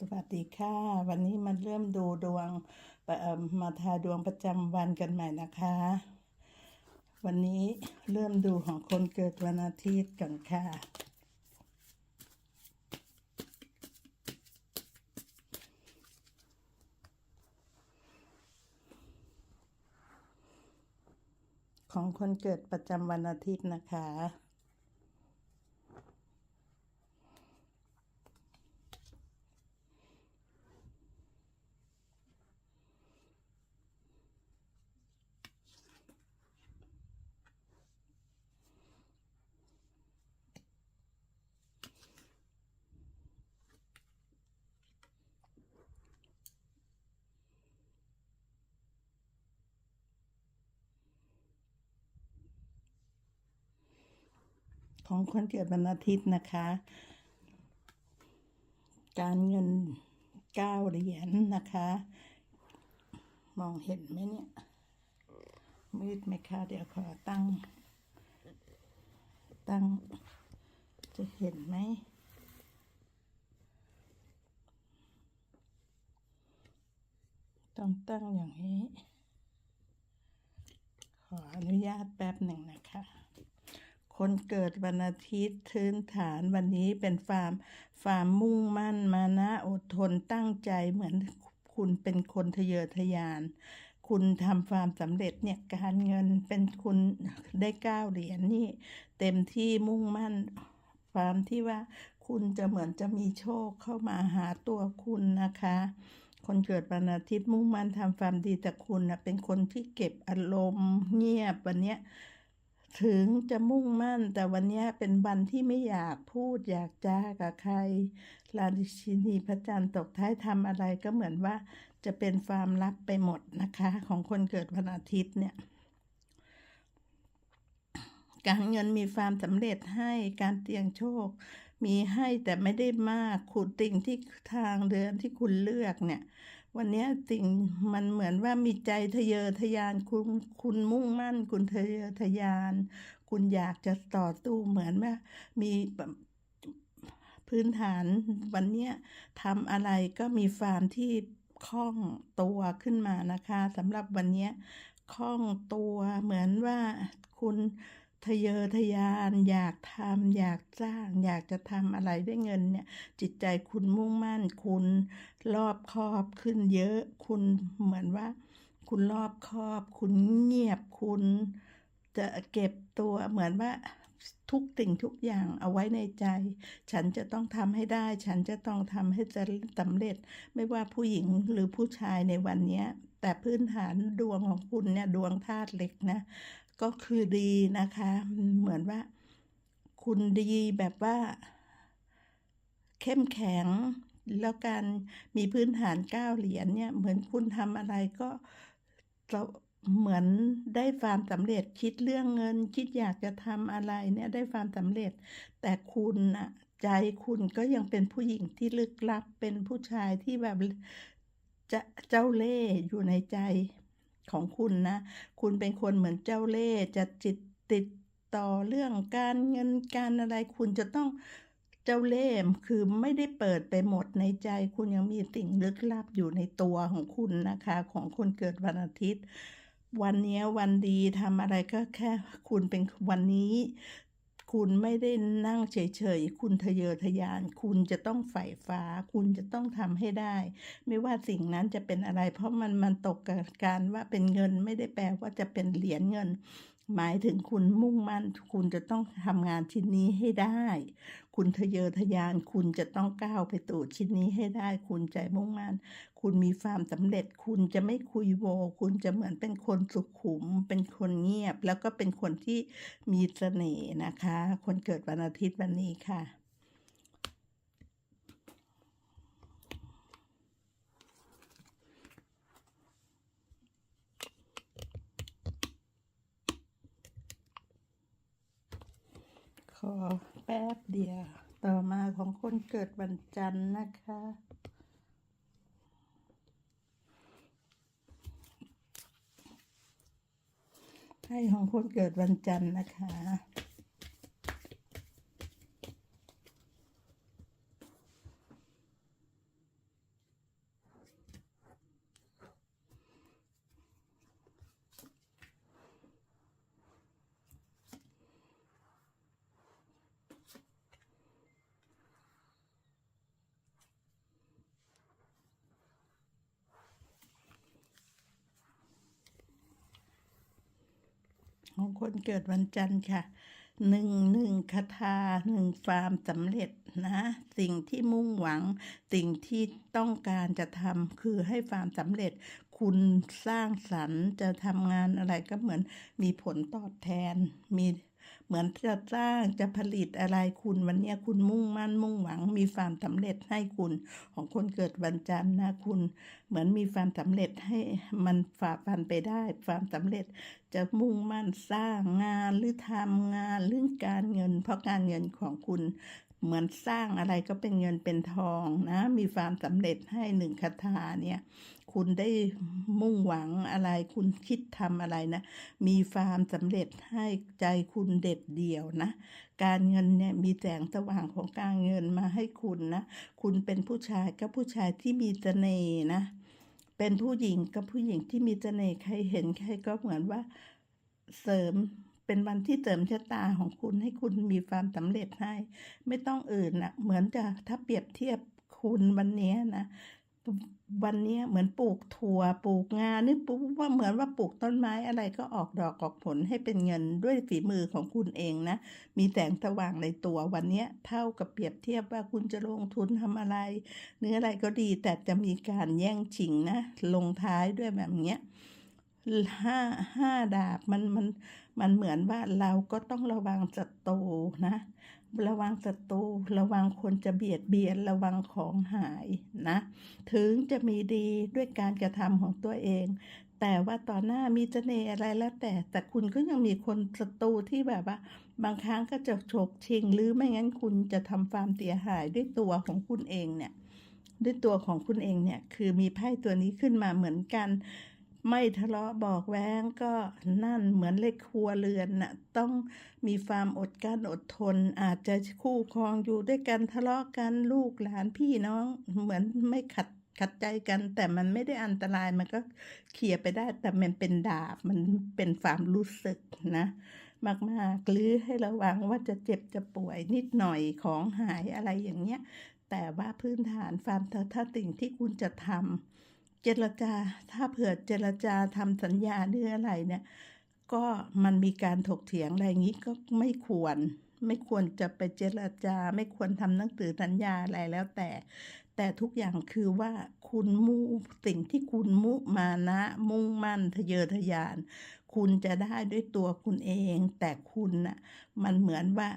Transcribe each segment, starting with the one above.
สวัสดีค่ะ วันนี้มาเริ่มดูดวงมาทาดวงประจำวันกันใหม่นะคะ วันนี้เริ่มดูของคนเกิดวันอาทิตย์กันค่ะ ของคนเกิดประจำวันอาทิตย์นะคะ ของคนเกิดวันอาทิตย์นะคะ การเงินเก้าเหรียญนะคะ มองเห็นไหมเนี่ยมืดไหมคะเดี๋ยวขอตั้ง ตั้ง จะเห็นไหมต้องตั้งอย่างนี้ ขออนุญาตแป๊บหนึ่งนะคะ คนเกิดวันอาทิตย์พื้นฐานวันนี้เป็นฟาร์มฟาร์มมุ่งมั่นมานะอดทนตั้งใจเหมือนคุณเป็นคนทะเยอทะยาน คุณทำฟาร์มสำเร็จเนี่ยการเงินเป็นคุณได้เก้าเหรียญนี่ เต็มที่มุ่งมั่นฟาร์มที่ว่าคุณจะเหมือนจะมีโชคเข้ามาหาตัวคุณนะคะ คนเกิดวันอาทิตย์มุ่งมั่นทำฟาร์มดีแต่คุณนะเป็นคนที่เก็บอารมณ์เงียบวันเนี้ย ถึงจะมุ่งมั่น แต่วันนี้เป็นวันที่ไม่อยากพูดอยากจ้ากับใคร ราชินีพระจันทร์ตกท้ายทำอะไรก็เหมือนว่า จะเป็นฟามลับไปหมดนะคะ ของคนเกิดวันอาทิตย์เนี่ย การเงินมีฟามสำเร็จให้การเตียงโชค มีให้แต่ไม่ได้มากคุณติ่งที่ทางเดินที่คุณเลือกเนี่ย วันนี้สิ่งมันเหมือนว่ามีใจทะเยอทะยานคุณคุณมุ่งมั่น คุณทะเยอทะยาน คุณอยากจะต่อสู้เหมือนว่ามีแบบพื้นฐานวันนี้ทำอะไรก็มีฟาร์มที่คล่องตัวขึ้นมานะคะสำหรับวันนี้คล่องตัวเหมือนว่าคุณ ทะเยอทะยาน อยากทำอยากสร้าง อยากจะทำอะไรด้วยเงินเนี่ย จิตใจคุณมุ่งมั่น คุณรอบคอบขึ้นเยอะ คุณเหมือนว่า คุณรอบคอบ คุณเงียบ คุณจะเก็บตัวเหมือนว่าทุกสิ่งทุกอย่างเอาไว้ในใจ ฉันจะต้องทำให้ได้ ฉันจะต้องทำให้จะสำเร็จ ไม่ว่าผู้หญิงหรือผู้ชายในวันนี้แต่พื้นฐานดวงของคุณเนี่ยดวงธาตุเหล็กนะ ก็คือดีนะคะ เหมือนว่า คุณดีแบบว่า เข้มแข็ง แล้วการมีพื้นฐานเก้าเหรียญเนี่ย เหมือนคุณทำอะไรก็เราเหมือนได้ความสำเร็จคิดเรื่องเงิน คิดอยากจะทำอะไรเนี่ยได้ความสำเร็จ แต่คุณอะใจคุณก็ยังเป็นผู้หญิงที่ลึกลับเป็นผู้ชายที่แบบจะเจ้าเล่ห์อยู่ในใจ ของคุณนะ คุณเป็นคนเหมือนเจ้าเล่ห์จะจิตติดต่อเรื่องการเงินการอะไร คุณจะต้องเจ้าเล่ห์คือไม่ได้เปิดไปหมดในใจ คุณยังมีสิ่งลึกลับอยู่ในตัวของคุณนะคะ ของคนเกิดวันอาทิตย์วันนี้วันดีทำอะไรก็แค่คุณเป็นวันนี้ คุณไม่ได้นั่งเฉยๆ คุณทะเยอทะยาน คุณจะต้องใฝ่ฟ้า คุณจะต้องทำให้ได้ ไม่ว่าสิ่งนั้นจะเป็นอะไร เพราะมันมันตกกับการว่าเป็นเงินไม่ได้แปลว่าจะเป็นเหรียญเงิน หมายถึงคุณมุ่งมั่น คุณจะต้องทำงานชิ้นนี้ให้ได้ คุณทะเยอทะยาน คุณจะต้องก้าวไปตู่ชิ้นนี้ให้ได้ คุณใจมุ่งมั่น คุณมีความสำเร็จ คุณจะไม่คุยโว คุณจะเหมือนเป็นคนสุขุม เป็นคนเงียบ แล้วก็เป็นคนที่มีเสน่ห์นะคะ คนเกิดวันอาทิตย์วันนี้ค่ะขอ แป๊บเดียว ต่อมาของคนเกิดวันจันทร์นะคะ ให้ของคนเกิดวันจันทร์นะคะ ของคนเกิดวันจันทร์ค่ะหนึ่งหนึ่งคาถาหนึ่งฟาร์มสำเร็จนะ สิ่งที่มุ่งหวัง สิ่งที่ต้องการจะทำคือให้ฟาร์มสำเร็จ คุณสร้างสรรค์จะทำงานอะไรก็เหมือนมีผลตอบแทน มี เหมือนจะสร้างจะผลิตอะไรคุณวันนี้คุณมุ่งมั่นมุ่งหวัง มีความสำเร็จให้คุณของคนเกิดวันจันทร์นะคุณ เหมือนมีความสำเร็จให้มันฝ่าฟันไปได้ความสำเร็จจะมุ่งมั่นสร้างงานหรือทำงานเรื่องการเงิน เพราะการเงินของคุณเหมือนสร้างอะไรก็เป็นเงินเป็นทองนะ มีความสำเร็จให้หนึ่งคาถาเนี่ย คุณได้มุ่งหวังอะไร คุณคิดทำอะไรนะ มีความสำเร็จให้ใจคุณเด็ดเดี่ยวนะ การเงินเนี่ยมีแสงสว่างของการเงินมาให้คุณนะ คุณเป็นผู้ชายก็ผู้ชายที่มีเสน่ห์นะ เป็นผู้หญิงก็ผู้หญิงที่มีเสน่ห์ใครเห็นใครก็เหมือนว่าเสริมเป็นวันที่เสริมชะตาของคุณให้คุณมีความสำเร็จให้ ไม่ต้องอื่นนะเหมือนจะถ้าเปรียบเทียบคุณวันนี้นะ วันนี้เหมือนปลูกถั่วปลูกงานี่ปุ๊บว่าเหมือนว่าปลูกต้นไม้อะไรก็ออกดอกออกผลให้เป็นเงินด้วยฝีมือของคุณเองนะ มีแสงสว่างในตัววันนี้เท่ากับเปรียบเทียบว่าคุณจะลงทุนทำอะไร เนื้ออะไรก็ดีแต่จะมีการแย่งชิงนะ ลงท้ายด้วยแบบเนี้ยห้าห้าดาบมันมันมันเหมือนว่าเราก็ต้องระวังศัตรูนะ ระวังศัตรูระวังคนจะเบียดเบียนระวังของหายนะ ถึงจะมีดีด้วยการกระทำของตัวเอง แต่ว่าต่อหน้ามีเสน่ห์อะไรแล้วแต่ แต่คุณก็ยังมีคนศัตรูที่แบบว่า บางครั้งก็จะฉกชิง หรือไม่งั้นคุณจะทำความเสียหายด้วยตัวของคุณเองเนี่ย ด้วยตัวของคุณเองเนี่ย คือมีไพ่ตัวนี้ขึ้นมาเหมือนกัน ไม่ทะเลาะบอกแว้งก็นั่นเหมือนเลขครัวเรือนน่ะต้องมีความอดกั้นอดทน อาจจะคู่ครองอยู่ด้วยกันทะเลาะกันลูกหลานพี่น้องเหมือนไม่ขัดขัดใจกันแต่มันไม่ได้อันตรายมันก็เคลียร์ไปได้ แต่มันเป็นดาบมันเป็นความรู้สึกนะมากๆหรือให้ระวังว่าจะเจ็บจะป่วยนิดหน่อยของหายอะไรอย่างเงี้ยแต่ว่าพื้นฐานความถ้าสิ่งที่คุณจะทำ เจรจา ถ้าเผื่อเจรจาทำสัญญาหรืออะไรเนี่ย ก็มันมีการถกเถียงอะไรอย่างนี้ก็ไม่ควร ไม่ควรจะไปเจรจา ไม่ควรทำหนังสือสัญญาอะไรแล้วแต่ แต่ทุกอย่างคือว่าคุณมุสิ่งที่คุณมุมานะ มุ่งมั่นทะเยอทะยาน คุณจะได้ด้วยตัวคุณเอง แต่คุณน่ะมันเหมือนว่า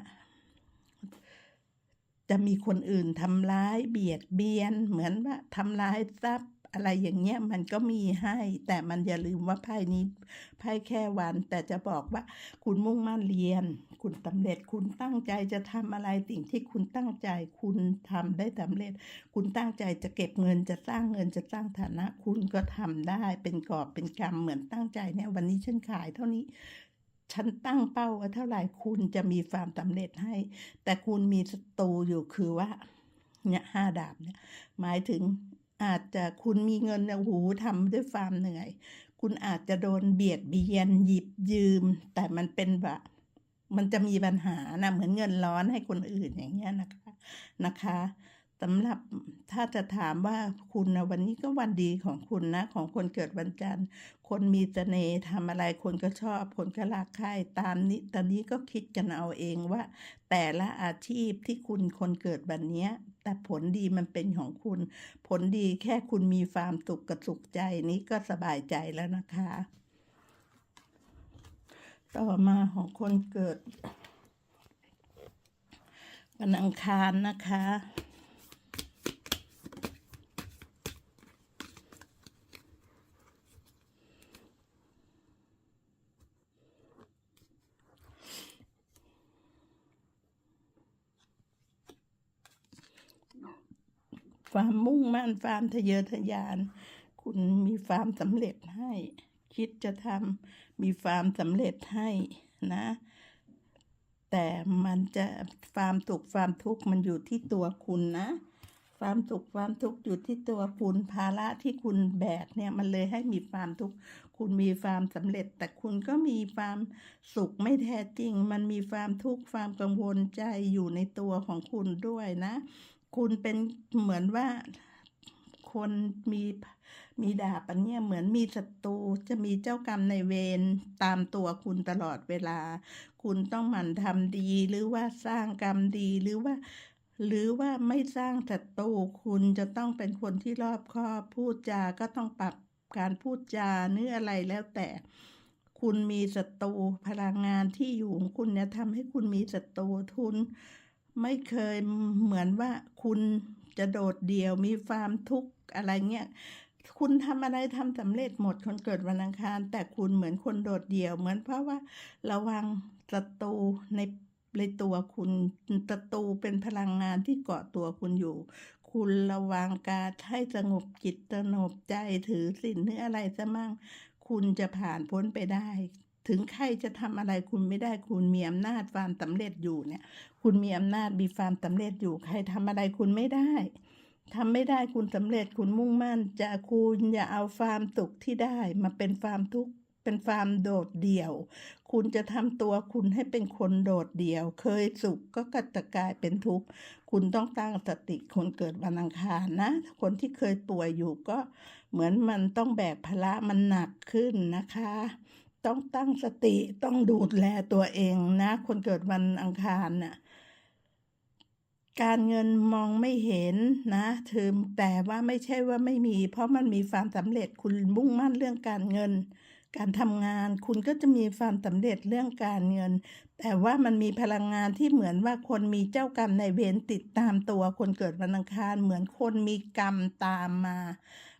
จะมีคนอื่นทำร้ายเบียดเบียน เหมือนว่าทำร้ายทรัพย์ อะไรอย่างเงี้ยมันก็มีให้ แต่มันอย่าลืมว่าไพ่นี้ไพ่แค่วัน แต่จะบอกว่าคุณมุ่งมั่นเรียน คุณสำเร็จคุณตั้งใจจะทำอะไรสิ่งที่คุณตั้งใจ คุณทำได้สำเร็จ คุณตั้งใจจะเก็บเงินจะสร้างเงินจะสร้างฐานะ คุณก็ทำได้เป็นกอบเป็นกำเหมือนตั้งใจเนี่ยวันนี้ฉันขายเท่านี้ฉันตั้งเป้าไว้เท่าไหร่คุณจะมีความสำเร็จให้ แต่คุณมีศัตรูอยู่คือว่าเนี่ยห้าดาบเนี่ยหมายถึง อาจจะคุณมีเงินนะหูทำด้วยความเหนื่อย คุณอาจจะโดนเบียดเบียนหยิบยืม แต่มันเป็นแบบมันจะมีปัญหานะเหมือนเงินร้อนให้คนอื่นอย่างเงี้ยนะคะนะคะ สำหรับถ้าจะถามว่าคุณนะวันนี้ก็วันดีของคุณนะ ของคนเกิดวันจันทร์ คนมีเสน่ห์ทำอะไรคนก็ชอบ คนก็รักใครตามนี้ตอนนี้ก็คิดกันเอาเองว่า แต่ละอาชีพที่คุณคนเกิดวันนี้แต่ผลดีมันเป็นของคุณ ผลดีแค่คุณมีความสุขกับสุขใจนี้ก็สบายใจแล้วนะคะ ต่อมาของคนเกิดวันอังคารนะคะ ความมุ่งมั่นความทะเยอทะยาน คุณมีความสำเร็จให้ คิดจะทำมีความสำเร็จให้นะ แต่มันจะความสุขความทุกข์มันอยู่ที่ตัวคุณนะ ความสุขความทุกข์อยู่ที่ตัวคุณภาระที่คุณแบกเนี่ยมันเลยให้มีความทุกข์คุณมีความสำเร็จ แต่คุณก็มีความสุขไม่แท้จริง มันมีความทุกข์ความกังวลใจอยู่ในตัวของคุณด้วยนะ คุณเป็นเหมือนว่าคนมีมีดาบอันเนี้ยเหมือนมีศัตรูจะมีเจ้ากรรมในเวรตามตัวคุณตลอดเวลา คุณต้องหมั่นทำดีหรือว่าสร้างกรรมดีหรือว่า หรือว่าไม่สร้างศัตรูคุณจะต้องเป็นคนที่รอบคอบพูดจาก็ต้องปรับการพูดจาเนื้ออะไรแล้วแต่ คุณมีศัตรูพลังงานที่อยู่ของคุณเนี่ยทำให้คุณมีศัตรูทุน ไม่เคยเหมือนว่าคุณจะโดดเดี่ยวมีความทุกข์อะไรเงี้ยคุณทำอะไรทำสำเร็จหมดคนเกิดวันอังคาร แต่คุณเหมือนคนโดดเดี่ยว เหมือนเพราะว่าระวังศัตรูในในตัวคุณศัตรูเป็นพลังงานที่เกาะตัวคุณอยู่ คุณระวังการให้สงบจิตสงบใจถือศีลหรืออะไรซะมั่ง คุณจะผ่านพ้นไปได้ ถึงใครจะทำอะไรคุณไม่ได้คุณมีอำนาจความสำเร็จอยู่เนี่ย คุณมีอำนาจมีความสำเร็จอยู่ใครทำอะไรคุณไม่ได้ทำไม่ได้คุณสำเร็จคุณมุ่งมั่น จะคุณอย่าเอาความสุขที่ได้มาเป็นความทุกข์เป็นความโดดเดี่ยว คุณจะทำตัวคุณให้เป็นคนโดดเดี่ยว เคยสุขก็กจะตกลายเป็นทุกข์ คุณต้องตั้งสติคนเกิดวันอังคารนะ คนที่เคยป่วยอยู่ก็เหมือนมันต้องแบกภาระมันหนักขึ้นนะคะ ต้องตั้งสติต้องดูแลตัวเองนะ คนเกิดวันอังคารน่ะการเงินมองไม่เห็นนะถึงแต่ว่าไม่ใช่ว่าไม่มี เพราะมันมีความสำเร็จคุณมุ่งมั่นเรื่องการเงิน การทำงานคุณก็จะมีความสำเร็จเรื่องการเงิน แต่ว่ามันมีพลังงานที่เหมือนว่าคนมีเจ้ากรรมในายเวรติดตามตัว คนเกิดวันอังคารเหมือนคนมีกรรมตามมา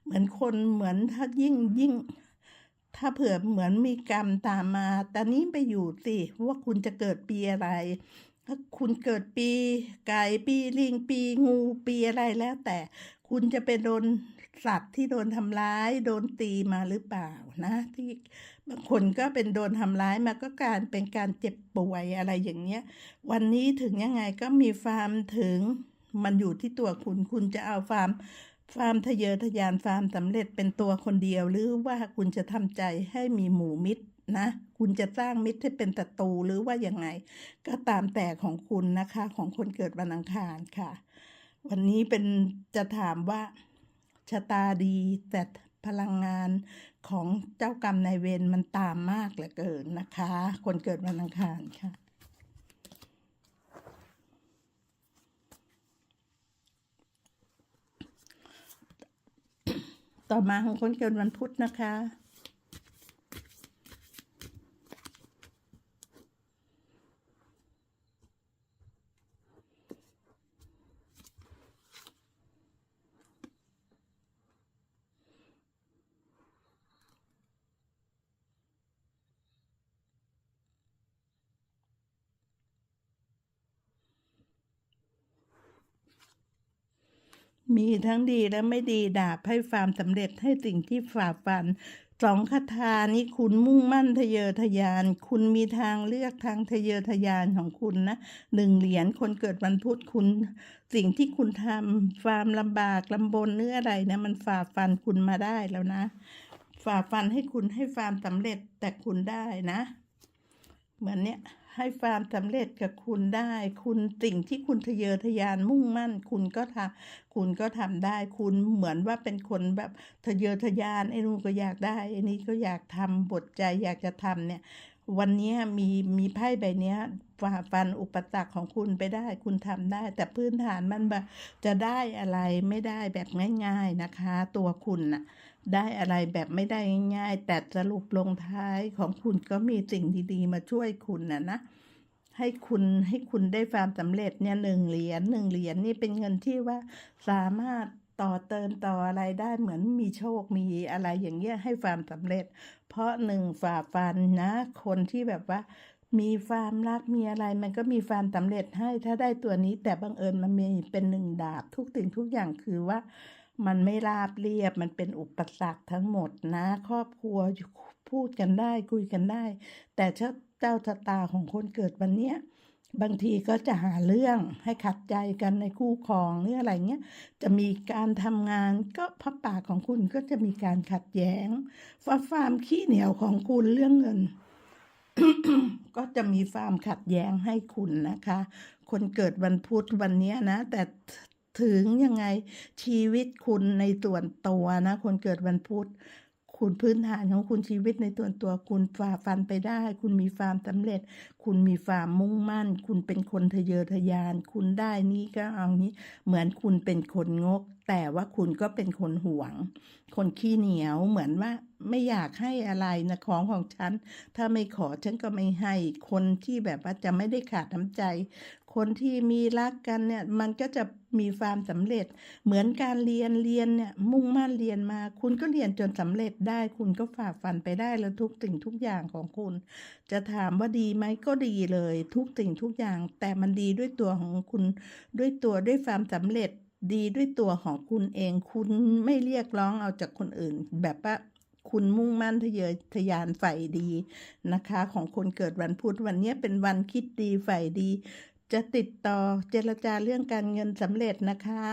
เหมือนคนเหมือนถ้ายิ่งยิ่ง ถ้าเผื่อเหมือนมีกรรมตามมาต่นี้ไปอยู่สิว่าคุณจะเกิดปีอะไร ถ้าคุณเกิดปี ไก่ปีลิงปีงูปีอะไรแล้ว แต่คุณจะเป็นโดนสัตว์ที่โดนทำร้าย โดนตีมาหรือเปล่านะ ที่บางคนก็เป็นโดนทำร้ายมาก็การเป็นการเจ็บป่วยอะไรอย่างเงี้ย วันนี้ถึงยังไงก็มีความถึงมันอยู่ที่ตัวคุณ คุณจะเอาความ ความทะเยอทะยานความสำเร็จเป็นตัวคนเดียว หรือว่าคุณจะทำใจให้มีหมู่มิตรนะ คุณจะสร้างมิตรให้เป็นศัตรูหรือว่ายังไง ก็ตามแต่ของคุณนะคะ ของคนเกิดวันอังคารค่ะ วันนี้เป็นจะถามว่าชะตาดีแต่พลังงานของเจ้ากรรมนายเวรมันตามมากเหลือเกินนะคะ คนเกิดวันอังคารค่ะ ต่อมาของคนเกิดวันพุธนะคะ มีทั้งดีและไม่ดีดาบให้ความสำเร็จให้สิ่งที่ฝ่าฟันสองคาถานี้คุณมุ่งมั่นทะเยอทะยาน คุณมีทางเลือกทางทะเยอทะยานของคุณนะหนึ่งเหรียญคนเกิดวันพุธคุณ สิ่งที่คุณทำความลำบากลำบนเนื้ออะไรนะมันฝ่าฟันคุณมาได้แล้วนะ ฝ่าฟันให้คุณให้ความสำเร็จแต่คุณได้นะ เหมือนเนี้ย ให้ความสำเร็จกับคุณได้ คุณสิ่งที่คุณทะเยอทะยานมุ่งมั่น คุณก็ทำคุณก็ทำได้ คุณเหมือนว่าเป็นคนแบบทะเยอทะยานไอ้นู่นก็อยากได้ไอ้นี้ก็อยากทำบทใจอยากจะทำเนี่ย วันนี้มีมีไพ่ใบนี้ฝ่าฟันอุปสรรคของคุณไปได้ คุณทำได้ แต่พื้นฐานมันจะได้อะไรไม่ได้แบบง่าย ๆนะคะ ตัวคุณน่ะ ได้อะไรแบบไม่ได้ง่ายๆแต่สรุปลงท้ายของคุณก็มีสิ่งดีๆ มาช่วยคุณนะนะให้คุณให้คุณได้ความสำเร็จเนี่ยหนึ่งเหรียญหนึ่งเหรียญนี่เป็นเงินที่ว่าสามารถ ต่อเติมต่ออะไรได้เหมือนมีโชคมีอะไรอย่างเงี้ยให้ความสำเร็จ เพราะหนึ่งฝ่าฟันนะ คนที่แบบว่า มีความรักมีอะไร มันก็มีความสำเร็จให้ถ้าได้ตัวนี้ แต่บังเอิญมันมีเป็นหนึ่งดาบทุกสิ่งทุกอย่างคือว่า มันไม่ราบเรียบมันเป็นอุปสรรคทั้งหมดนะ ครอบครัวพูดกันได้คุยกันได้ แต่เจ้าเจ้าชะตาของคนเกิดวันเนี้ย บางทีก็จะหาเรื่องให้ขัดใจกันในคู่ครองหรืออะไรเงี้ยจะมีการทำงานก็พระปากของคุณก็จะมีการขัดแย้งฟ้าฟาร์มขี้เหนียวของคุณเรื่องเงิน ก็จะมีฟาร์มขัดแย้งให้คุณนะคะ คนเกิดวันพุธวันนี้นะ แต่ถึงยังไงชีวิตคุณในส่วนตัวนะ คนเกิดวันพุธ คุณพื้นฐานของคุณชีวิตในตัวตัว คุณฝ่าฟันไปได้ คุณมีความสำเร็จ คุณมีความมุ่งมั่น คุณเป็นคนทะเยอทะยาน คุณได้นี้ก็เอานี้เหมือนคุณเป็นคนงก แต่ว่าคุณก็เป็นคนหวง คนขี้เหนียวเหมือนว่าไม่อยากให้อะไรนะของของฉัน ถ้าไม่ขอฉันก็ไม่ให้คนที่แบบว่าจะไม่ได้ขาดน้ำใจ คนที่มีรักกันเนี่ยมันก็จะมีความสำเร็จ เหมือนการเรียนเรียนเนี่ยมุ่งมั่นเรียนมา คุณก็เรียนจนสำเร็จได้ คุณก็ฝ่าฟันไปได้แล้วทุกสิ่งทุกอย่างของคุณ จะถามว่าดีไหมก็ดีเลย ทุกสิ่งทุกอย่าง แต่มันดีด้วยตัวของคุณด้วยตัวด้วยความสำเร็จดีด้วยตัวของคุณเอง คุณไม่เรียกร้องเอาจากคนอื่น แบบว่าคุณมุ่งมั่นทะเยอทะยานใฝ่ดีนะคะ ของคนเกิดวันพุธวันนี้เป็นวันคิดดีใฝ่ดี จะติดต่อเจรจาเรื่องการเงินสำเร็จนะคะ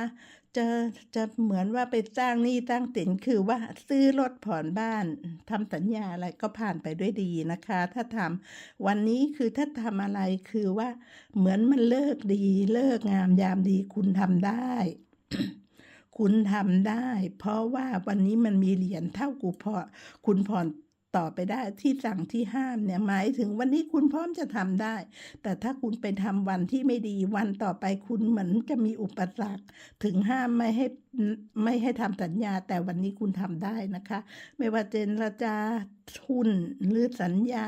จะจะเหมือนว่าไปสร้างหนี้ตั้งสินคือว่าซื้อรถผ่อนบ้านทำสัญญาอะไรก็ผ่านไปด้วยดีนะคะ ถ้าทำวันนี้คือถ้าทำอะไรคือว่า เหมือนมันเลิกดี เลิกงามยามดีคุณทำได้ คุณทำได้ เพราะว่าวันนี้มันมีเหรียญเท่ากูพอคุณผ่อน ต่อไปได้ที่สั่งที่ห้ามเนี่ยหมายถึงวันนี้คุณพร้อมจะทำได้ แต่ถ้าคุณไปทำวันที่ไม่ดีวันต่อไปคุณเหมือนจะมีอุปสรรค ถึงห้ามไม่ให้ไม่ให้ทำสัญญา แต่วันนี้คุณทำได้นะคะ ไม่ว่าเจรจาหุ้นหรือสัญญา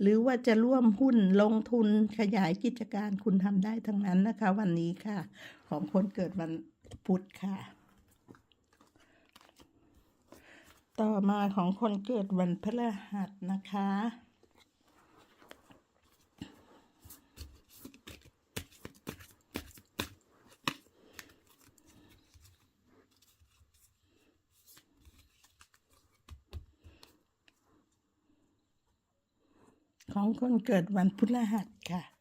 หรือว่าจะร่วมหุ้นลงทุนขยายกิจการคุณทำได้ทั้งนั้นนะคะ วันนี้ค่ะ ของคนเกิดวันพุธค่ะ ต่อมาของคนเกิดวันพฤหัสนะคะ ของคนเกิดวันพฤหัสค่ะ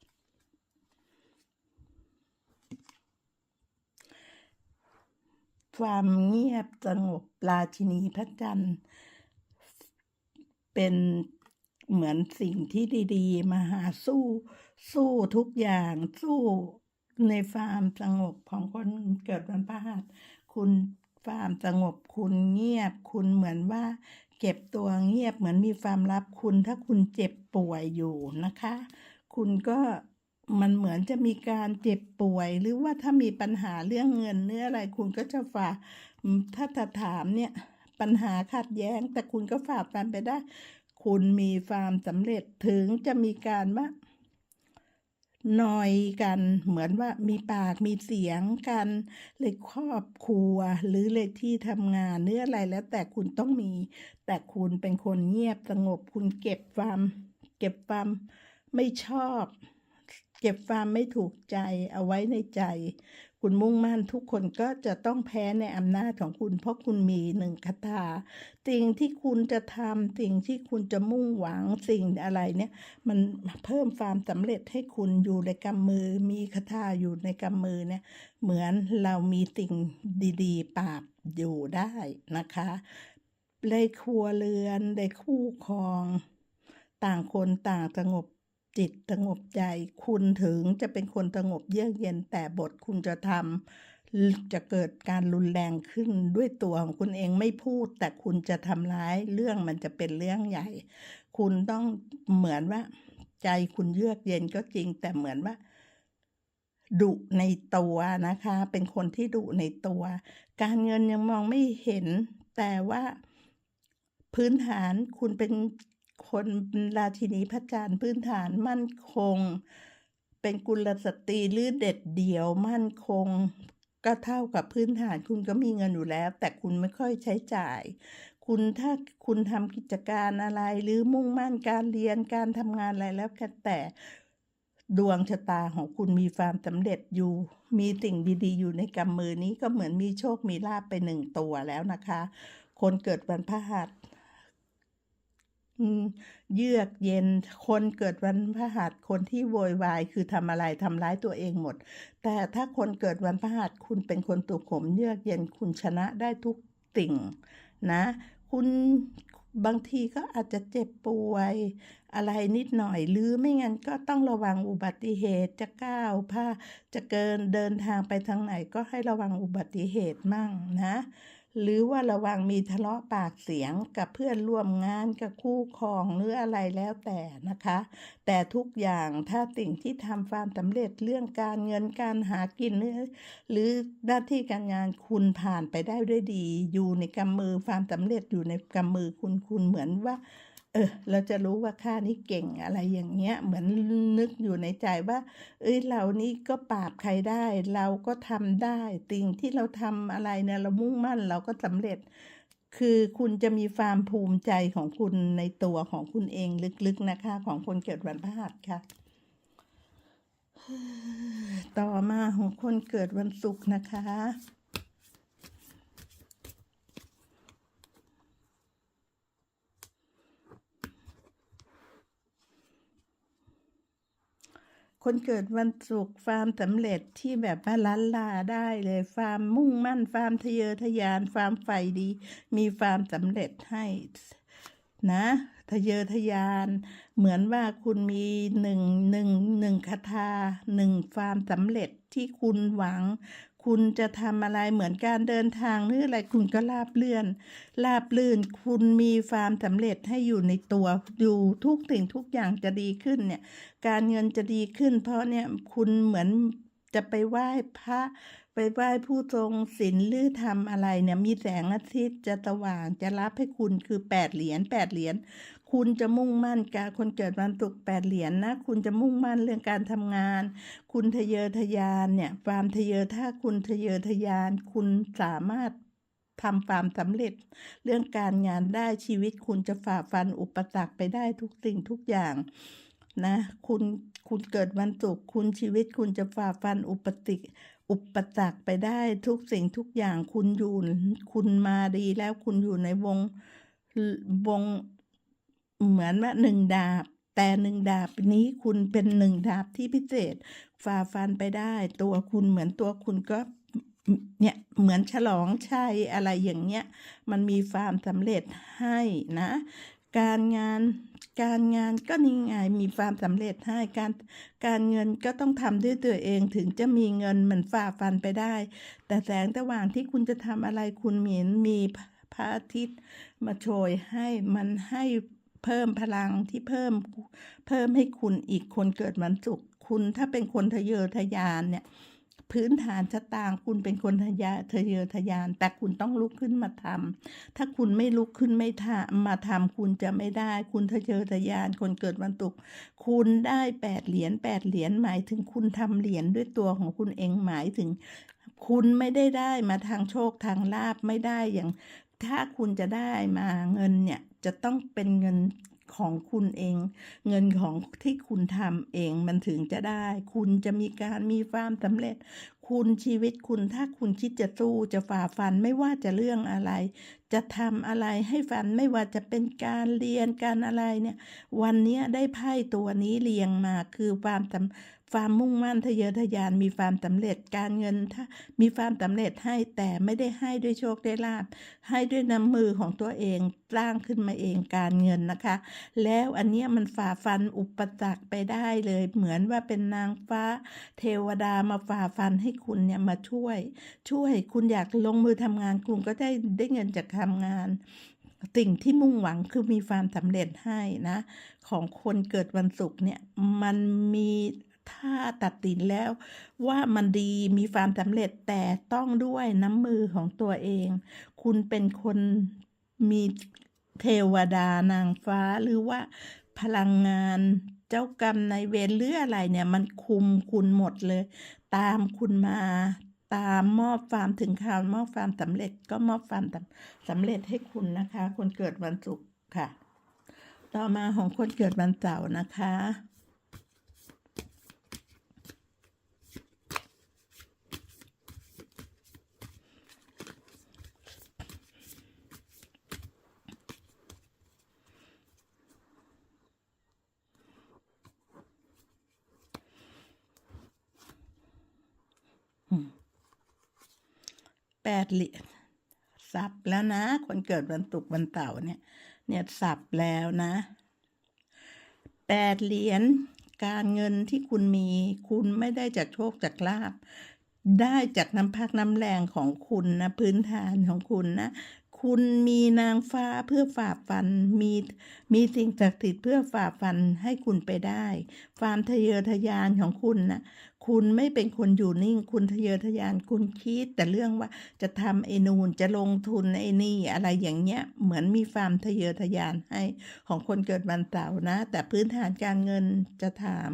ความเงียบสงบราชินีพระจันทร์ เป็นเหมือนสิ่งที่ดีๆ มาหาสู้ สู้ทุกอย่างสู้ในความสงบของคนเกิดวันพฤหัสคุณความสงบคุณเงียบ คุณเหมือนว่า เก็บตัวเงียบเหมือนมีความลับคุณถ้าคุณเจ็บป่วยอยู่นะคะ คุณก็ มันเหมือนจะมีการเจ็บป่วย หรือว่าถ้ามีปัญหาเรื่องเงินเนื้ออะไรคุณก็จะฝ่าถ้าถามเนี่ยปัญหาขัดแย้ง แต่คุณก็ฝ่าฟันไปได้ คุณมีความสำเร็จถึงจะมีการว่าหนอยกันเหมือนว่ามีปากมีเสียงกันเลยครอบครัวหรือเลยที่ทำงานเนื้ออะไรแล้วแต่คุณต้องมี แต่คุณเป็นคนเงียบสงบ คุณเก็บความ เก็บความไม่ชอบ เก็บความไม่ถูกใจเอาไว้ในใจ คุณมุ่งมั่นทุกคนก็จะต้องแพ้ในอำนาจของคุณ เพราะคุณมีหนึ่งคาถาสิ่งที่คุณจะทำสิ่งที่คุณจะมุ่งหวังสิ่งอะไรเนี่ย มันเพิ่มความสำเร็จให้คุณอยู่ในกำมือ มีคาถาอยู่ในกำมือเนี่ย เหมือนเรามีสิ่งดีๆ ปราบอยู่ได้นะคะในครัวเรือนในคู่ครอง ต่างคนต่างสงบ จิตสงบใจ คุณถึงจะเป็นคนสงบเยือกเย็นแต่บทคุณจะทำจะเกิดการรุนแรงขึ้นด้วยตัวของคุณเองไม่พูด แต่คุณจะทำร้ายเรื่องมันจะเป็นเรื่องใหญ่ คุณต้องเหมือนว่า ใจคุณเยือกเย็นก็จริง แต่เหมือนว่าดุในตัวนะคะ เป็นคนที่ดุในตัว การเงินยังมองไม่เห็น แต่ว่าพื้นฐานคุณเป็น คนราชินีพระจันทร์พื้นฐานมั่นคง เป็นกุลสตรีหรือเด็ดเดี่ยวมั่นคง ก็เท่ากับพื้นฐานคุณก็มีเงินอยู่แล้ว แต่คุณไม่ค่อยใช้จ่าย คุณถ้าคุณทำกิจการอะไรหรือมุ่งมั่นการเรียนการทำงานอะไรแล้วแต่ดวงชะตาของคุณมีความสำเร็จอยู่ มีสิ่งดีๆ อยู่ในกำมือนี้ก็เหมือนมีโชคมีลาภไปหนึ่งตัวแล้วนะคะ คนเกิดวันพฤหัส เยือกเย็น คนเกิดวันพฤหัสคนที่โวยวายคือทำอะไรทำร้ายตัวเองหมด แต่ถ้าคนเกิดวันพฤหัสคุณเป็นคนตุขมเยือกเย็นคุณชนะได้ทุกสิ่งนะ คุณบางทีก็อาจจะเจ็บป่วยอะไรนิดหน่อย หรือไม่งั้นก็ต้องระวังอุบัติเหตุจะก้าวพาจะเกินเดินทางไปทางไหนก็ให้ระวังอุบัติเหตุมั่งนะ หรือว่าระวังมีทะเลาะปากเสียงกับเพื่อนร่วมงานกับคู่ครองหรืออะไรแล้วแต่นะคะ แต่ทุกอย่างถ้าสิ่งที่ทำความสำเร็จเรื่องการเงินการหากินหรือหรือหน้าที่การงานคุณผ่านไปได้ด้วยดี อยู่ในกำมือความสำเร็จอยู่ในกำมือคุณคุณเหมือนว่า เออเราจะรู้ว่าข้านี่เก่งอะไรอย่างเงี้ย เหมือนนึกอยู่ในใจว่า เอ้ยเรานี่ก็ปราบใครได้ เราก็ทำได้สิ่งที่เราทำอะไรเนี่ยเรามุ่งมั่นเราก็สำเร็จ คือคุณจะมีความภูมิใจของคุณในตัวของคุณเองลึกๆนะคะ ของคนเกิดวันพฤหัสค่ะ ต่อมาของคนเกิดวันศุกร์นะคะ คนเกิดวันศุกร์ฟาร์มสำเร็จที่แบบว่าล้านลาได้เลยฟาร์มมุ่งมั่น ฟาร์มทะเยอทะยาน ฟาร์มไฟดี มีฟาร์มสำเร็จให้นะทะเยอทะยาน เหมือนว่าคุณมีหนึ่งหนึ่งหนึ่งคาถาหนึ่งฟาร์มสำเร็จที่คุณหวัง คุณจะทำอะไรเหมือนการเดินทางหรืออะไรคุณก็ราบเลื่อนราบลื่น คุณมีฟามสำเร็จให้อยู่ในตัวอยู่ทุกสิ่งทุกอย่างจะดีขึ้นเนี่ยการเงินจะดีขึ้น เพราะเนี่ยคุณเหมือนจะไปไหว้พระไปไหว้ผู้ทรงศีลหรือทำอะไรเนี่ยมีแสงอาทิตย์จะสว่างจะรับให้คุณคือแปดเหรียญแปดเหรียญ คุณจะมุ่งมั่นการคนเกิดวันศุกร์แปดเหรียญนะคุณจะมุ่งมั่นเรื่องการทำงาน คุณทะเยอทะยานเนี่ยความทะเยอถ้าคุณทะเยอทะยาน คุณสามารถทำความสำเร็จ เรื่องการงานได้ชีวิต คุณจะฝ่าฟันอุปสรรคไปได้ทุกสิ่งทุกอย่างนะคุณคุณเกิดวันศุกร์คุณชีวิตคุณจะฝ่าฟันอุปติอุปสรรคไปได้ทุกสิ่งทุกอย่างคุณอยู่คุณมาดีแล้วคุณอยู่ในวงวง เหมือนว่าหนึ่งดาบ แต่หนึ่งดาบนี้คุณเป็นหนึ่งดาบที่พิเศษฝ่าฟันไปได้ ตัวคุณเหมือนตัวคุณก็เนี่ยเหมือนฉลองชัยอะไรอย่างเงี้ยมันมีความสำเร็จให้นะ การงานการงานก็นี่ไงมีความสำเร็จให้การการเงินก็ต้องทำด้วยตัวเองถึงจะมีเงินเหมันฝ่าฟันไปได้ แต่แสงสว่างที่คุณจะทำอะไรคุณเหมีมีพระอาทิตย์มาโชยให้มันให้ เพิ่มพลังที่เพิ่มเพิ่มให้คุณอีกคนเกิดวันศุกร์คุณถ้าเป็นคนทะเยอทะยานเนี่ยพื้นฐานชะตางคุณเป็นคนทะยาทะเยอทะยาน แต่คุณต้องลุกขึ้นมาทำถ้าคุณไม่ลุกขึ้นไม่ทำมาทำคุณจะไม่ได้ คุณทะเยอทะยาน คนเกิดวันศุกร์คุณได้แปดเหรียญแปดเหรียญหมายถึงคุณทำเหรียญด้วยตัวของคุณเองหมายถึง คุณไม่ได้ได้มาทางโชคทางลาบไม่ได้อย่าง ถ้าคุณจะได้มาเงินเนี่ยจะต้องเป็นเงินของคุณเอง เงินของที่คุณทำเองมันถึงจะได้ คุณจะมีการมีความสำเร็จ คุณชีวิตคุณถ้าคุณคิดจะสู้จะฝ่าฟันไม่ว่าจะเรื่องอะไร จะทำอะไรให้ฟันไม่ว่าจะเป็นการเรียนการอะไรเนี่ย วันนี้ได้ไพ่ตัวนี้เรียงมาคือความสำ ความมุ่งมั่นทะเยอทะยานมีความสำเร็จการเงินถ้ามีความสำเร็จให้แต่ไม่ได้ให้ด้วยโชคได้ลาบให้ด้วยน้ำมือของตัวเองสร้างขึ้นมาเองการเงินนะคะ แล้วอันเนี้ยมันฝ่าฟันอุปสรรคไปได้เลย เหมือนว่าเป็นนางฟ้า เทวดามาฝ่าฟันให้คุณเนี่ยมาช่วย ช่วยคุณอยากลงมือทำงานคุณก็ได้ได้เงินจากทำงานสิ่งที่มุ่งหวังคือมีความสำเร็จให้นะ ของคนเกิดวันศุกร์เนี่ย มันมี ถ้าตัดสินแล้วว่ามันดีมีความสำเร็จแต่ต้องด้วยน้ำมือของตัวเอง คุณเป็นคนมีเทวดานางฟ้าหรือว่าพลังงานเจ้ากรรมในายเวรหรืออะไรเนี่ย มันคุมคุณหมดเลย ตามคุณมาตามมอบความถึงข่าวมอบความสำเร็จก็มอบความสำเร็จให้คุณนะคะ คนเกิดวันศุกร์ค่ะ ต่อมาของคนเกิดวันเสาร์นะคะ ดเหรียญซับแล้วนะ คนเกิดวันศุกร์วันเสาร์เนี่ย เนี่ยสับแล้วนะแปดเหรียญการเงินที่คุณมี คุณไม่ได้จากโชคจากลาบได้จากน้ำพักน้ำแรงของคุณนะ พื้นฐานของคุณนะ คุณมีนางฟ้าเพื่อฝ่าฟัน มีมีสิ่งศักดิ์สิทธิ์เพื่อฝ่าฟันให้คุณไปได้ ความทะเยอทะยานของคุณนะ คุณไม่เป็นคนอยู่นิ่ง คุณทะเยอทะยานคุณคิด แต่เรื่องว่าจะทำไอ้นูนจะลงทุนไอ้นี่อะไรอย่างเงี้ย เหมือนมีความทะเยอทะยานให้ของคนเกิดวันเสาร์นะ แต่พื้นฐานการเงินจะถาม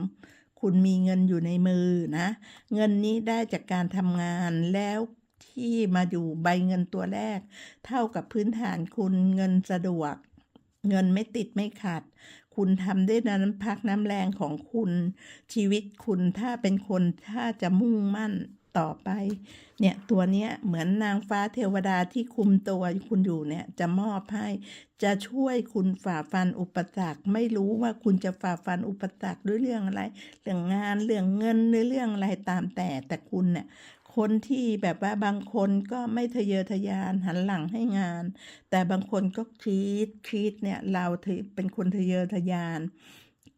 คุณมีเงินอยู่ในมือนะ เงินนี้ได้จากการทำงานแล้วที่มาอยู่ใบเงินตัวแรก เท่ากับพื้นฐานคุณเงินสะดวก เงินไม่ติดไม่ขาด คุณทำด้วยน้ำพักน้ำแรงของคุณ ชีวิตคุณถ้าเป็นคนถ้าจะมุ่งมั่นต่อไป เนี่ยตัวเนี้ยเหมือนนางฟ้าเทวดาที่คุมตัวคุณอยู่เนี่ยจะมอบให้ จะช่วยคุณฝ่าฟันอุปสรรคไม่รู้ว่าคุณจะฝ่าฟันอุปสรรคด้วยเรื่องอะไร เรื่องงานเรื่องเงินหรือเรื่องอะไรตามแต่แต่คุณเนี่ย คนที่แบบว่าบางคนก็ไม่ทะเยอทะยานหันหลังให้งาน แต่บางคนก็คิดคิดเนี่ยเราเป็นคนทะเยอทะยาน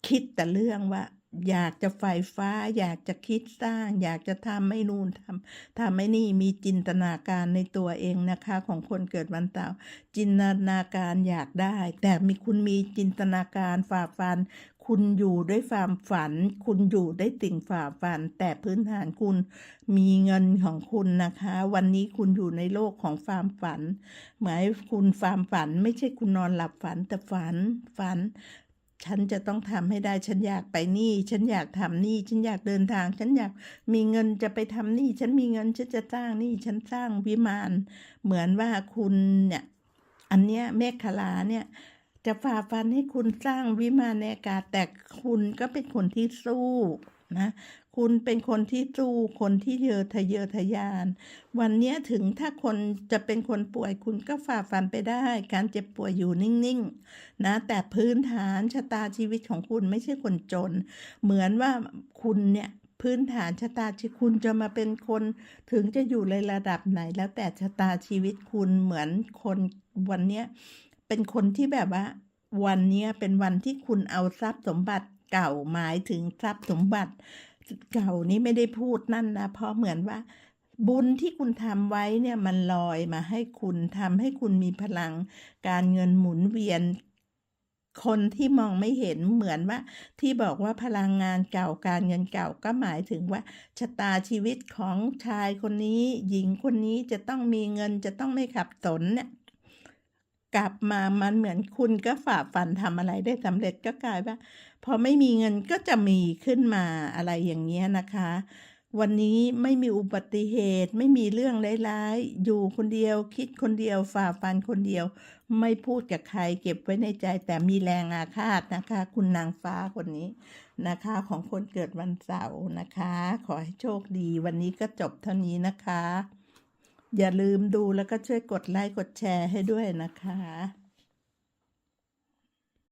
คิดแต่เรื่องว่า อยากจะไฟฟ้า อยากจะคิดสร้าง อยากจะทำไม่นู่นทำทำไม่นี่มีจินตนาการในตัวเองนะคะ ของคนเกิดวันเสาร์จินตนาการอยากได้ แต่มีคุณมีจินตนาการฝ่าฟัน คุณอยู่ด้วยความฝัน คุณอยู่ได้ติ่งฝ่าฟัน แต่พื้นฐานคุณมีเงินของคุณนะคะ วันนี้คุณอยู่ในโลกของความฝัน หมายคุณความฝันไม่ใช่คุณนอนหลับฝันแต่ฝันฝันฉันจะต้องทำให้ได้ ฉันอยากไปนี่ ฉันอยากทำนี่ ฉันอยากเดินทาง ฉันอยากมีเงินจะไปทำนี่ ฉันมีเงินฉันจะสร้างนี่ ฉันสร้างวิมาน เหมือนว่าคุณเนี่ย อันเนี้ยเมฆขลาเนี่ย จะฝ่าฟันให้คุณสร้างวิมานในอากาศแต่คุณก็เป็นคนที่สู้นะคุณเป็นคนที่สู้คนที่เยอทะเยอทะยาน วันนี้ถึงถ้าคนจะเป็นคนป่วยคุณก็ฝ่าฟันไปได้ การเจ็บป่วยอยู่นิ่งๆนะแต่พื้นฐานชะตาชีวิตของคุณไม่ใช่คนจน เหมือนว่าคุณเนี่ยพื้นฐานชะตาชีคุณจะมาเป็นคนถึงจะอยู่ในระดับไหน แล้วแต่ชะตาชีวิตคุณเหมือนคนวันเนี้ย เป็นคนที่แบบว่า วันนี้เป็นวันที่คุณเอาทรัพย์สมบัติเก่าหมายถึงทรัพย์สมบัติ เก่านี้ไม่ได้พูดนั่นนะเพราะเหมือนว่า บุญที่คุณทำไว้เนี่ยมันลอยมาให้คุณทำให้คุณมีพลัง การเงินหมุนเวียนคนที่มองไม่เห็นเหมือนว่า ที่บอกว่าพลังงานเก่าการเงินเก่าก็หมายถึงว่าชะตาชีวิตของชายคนนี้ หญิงคนนี้จะต้องมีเงินจะต้องไม่ขับสนเนี่ย กลับมามันเหมือนคุณก็ฝ่าฟันทำอะไรได้สำเร็จก็กลายว่าพอไม่มีเงินก็จะมีขึ้นมาอะไรอย่างเงี้ยนะคะ วันนี้ไม่มีอุบัติเหตุไม่มีเรื่องร้ายๆ อยู่คนเดียวคิดคนเดียวฝ่าฟันคนเดียว ไม่พูดกับใครเก็บไว้ในใจแต่มีแรงอาฆาตนะคะ คุณนางฟ้าคนนี้นะคะ ของคนเกิดวันเสาร์นะคะ ขอให้โชคดี วันนี้ก็จบเท่านี้นะคะ อย่าลืมดูแล้วก็ช่วยกดไลค์กดแชร์ให้ด้วยนะคะ